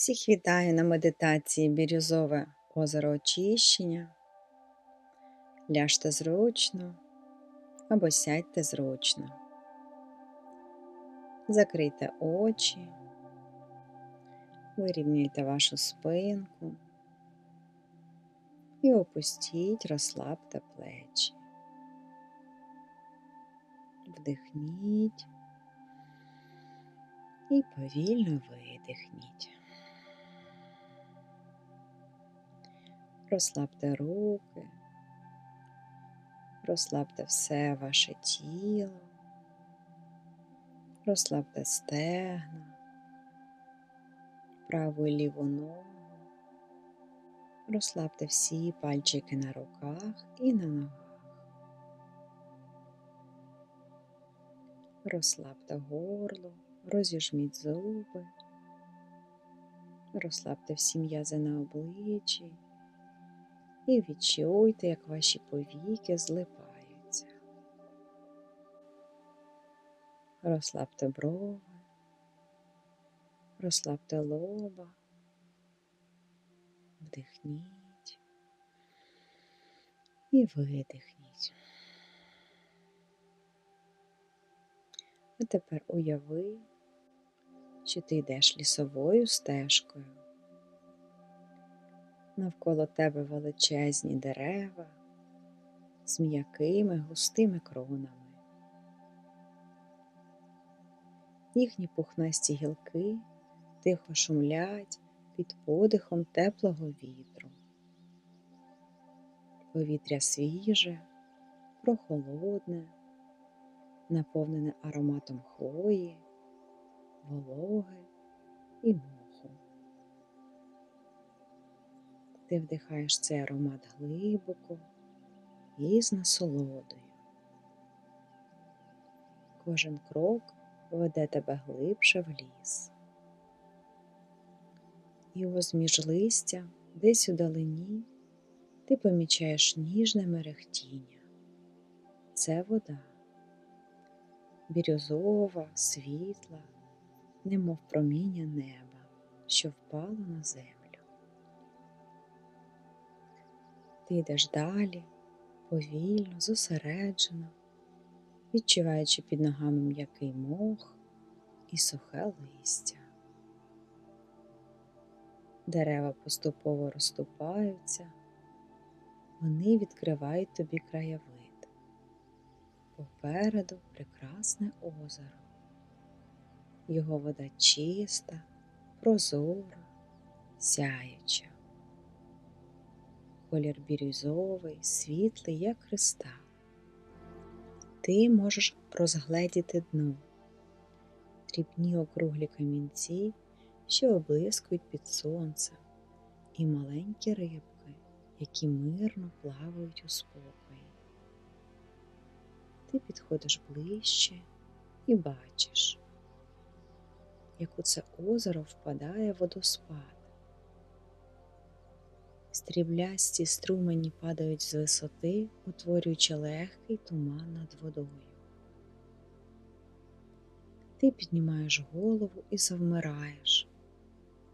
Всіх вітаю на медитації Бірюзове озеро очищення. Ляжте зручно або сядьте зручно. Закрийте очі, вирівнюйте вашу спинку і опустіть, розслабте плечі. Вдихніть і повільно видихніть. Розслабте руки, розслабте все ваше тіло, розслабте стегна, праву і ліву ногу, розслабте всі пальчики на руках і на ногах. Розслабте горло, розіжміть зуби, розслабте всі м'язи на обличчі і відчуйте, як ваші повіки злипаються. Розслабте брови, розслабте лоба, вдихніть і видихніть. А тепер уяви, що ти йдеш лісовою стежкою навколо тебе величезні дерева з м'якими густими кронами. Їхні пухнасті гілки тихо шумлять під подихом теплого вітру. Повітря свіже, прохолодне, наповнене ароматом хвої, вологи і моху. Ти вдихаєш цей аромат глибоко і з насолодою. Кожен крок веде тебе глибше в ліс. І ось між листя, десь у далині, ти помічаєш ніжне мерехтіння. Це вода, бірюзова, світла, немов проміння неба, що впало на землю. Ти йдеш далі, повільно, зосереджено, відчуваючи під ногами м'який мох і сухе листя. Дерева поступово розступаються, вони відкривають тобі краєвид. Попереду прекрасне озеро. Його вода чиста, прозора, сяюча колір бірюзовий, світлий, як кристал. Ти можеш розгледіти дно, дрібні округлі камінці, що облискують під сонцем, і маленькі рибки, які мирно плавають у спокої. Ти підходиш ближче і бачиш, як у це озеро впадає водоспад. Стріблясті струмені падають з висоти, утворюючи легкий туман над водою. Ти піднімаєш голову і завмираєш.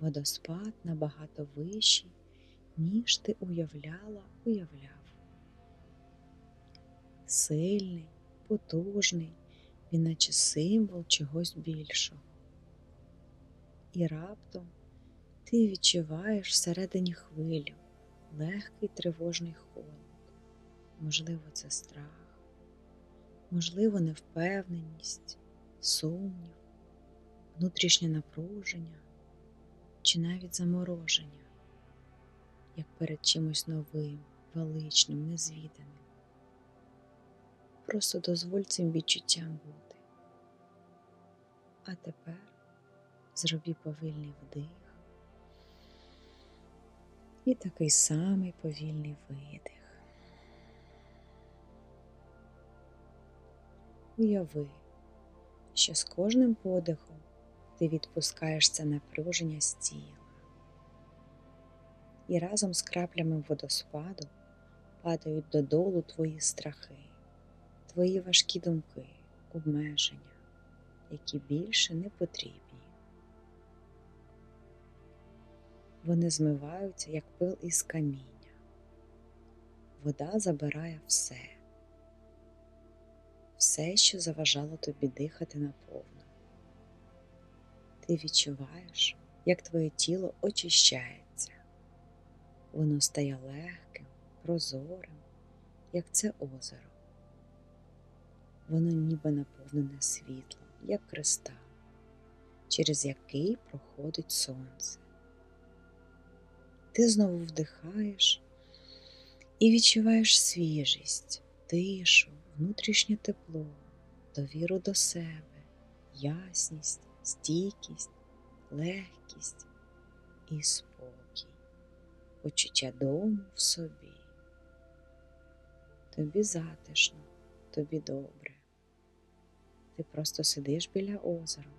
Водоспад набагато вищий, ніж ти уявляла, уявляв. Сильний, потужний, він наче символ чогось більшого. І раптом ти відчуваєш всередині хвилю легкий тривожний холод. Можливо, це страх, можливо, невпевненість, сумнів, внутрішнє напруження чи навіть замороження, як перед чимось новим, величним, незвіданим. Просто дозволь цим відчуттям бути. А тепер зроби повільний вдих і такий самий повільний видих. Уяви, що з кожним подихом ти відпускаєш це напруження з тіла. І разом з краплями водоспаду падають додолу твої страхи, твої важкі думки, обмеження, які більше не потрібні. Вони змиваються, як пил із каміння. Вода забирає все, все, що заважало тобі дихати наповну. Ти відчуваєш, як твоє тіло очищається. Воно стає легким, прозорим, як це озеро. Воно ніби наповнене світлом, як кристал, через який проходить сонце. Ти знову вдихаєш і відчуваєш свіжість, тишу, внутрішнє тепло, довіру до себе, ясність, стійкість, легкість і спокій, почуття дому в собі. Тобі затишно, тобі добре. Ти просто сидиш біля озера,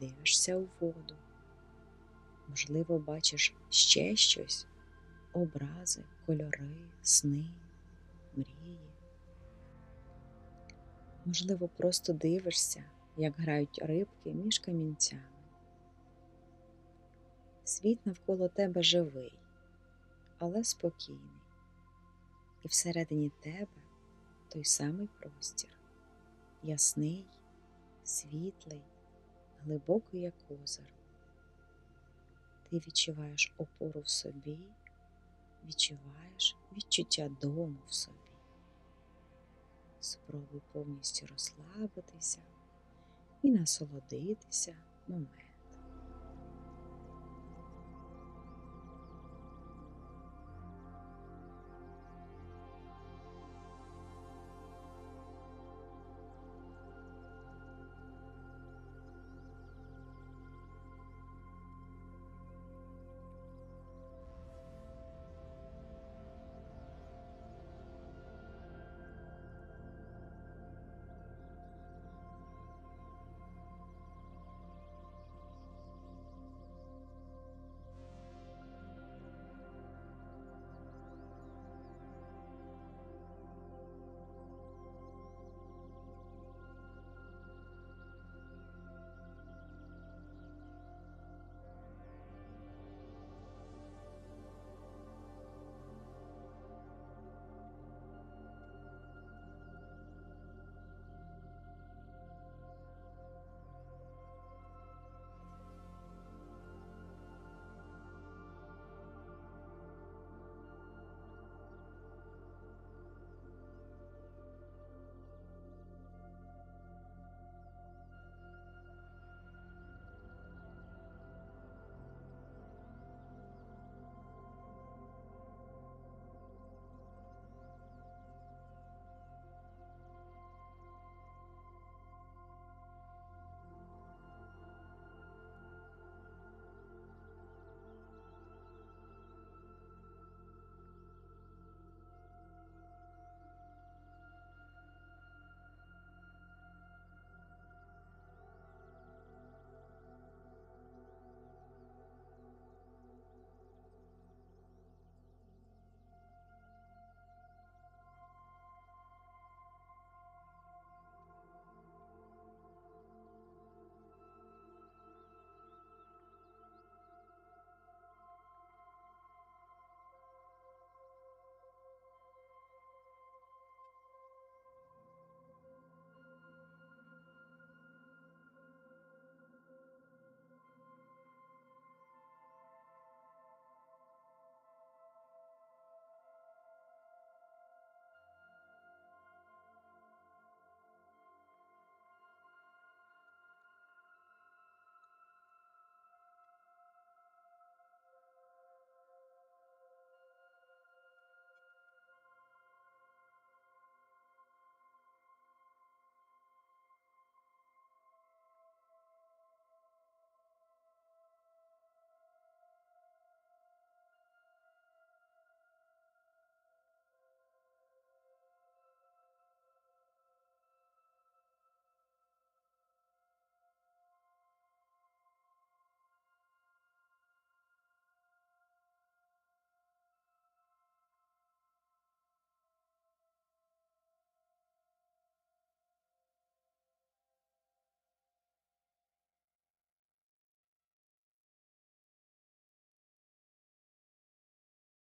дивишся у воду. Можливо, бачиш ще щось, образи, кольори, сни, мрії. Можливо, просто дивишся, як грають рибки між камінцями. Світ навколо тебе живий, але спокійний, і всередині тебе той самий простір, ясний, світлий, глибокий, як озеро. Ти відчуваєш опору в собі, відчуваєш відчуття дому в собі. Спробуй повністю розслабитися і насолодитися моментом.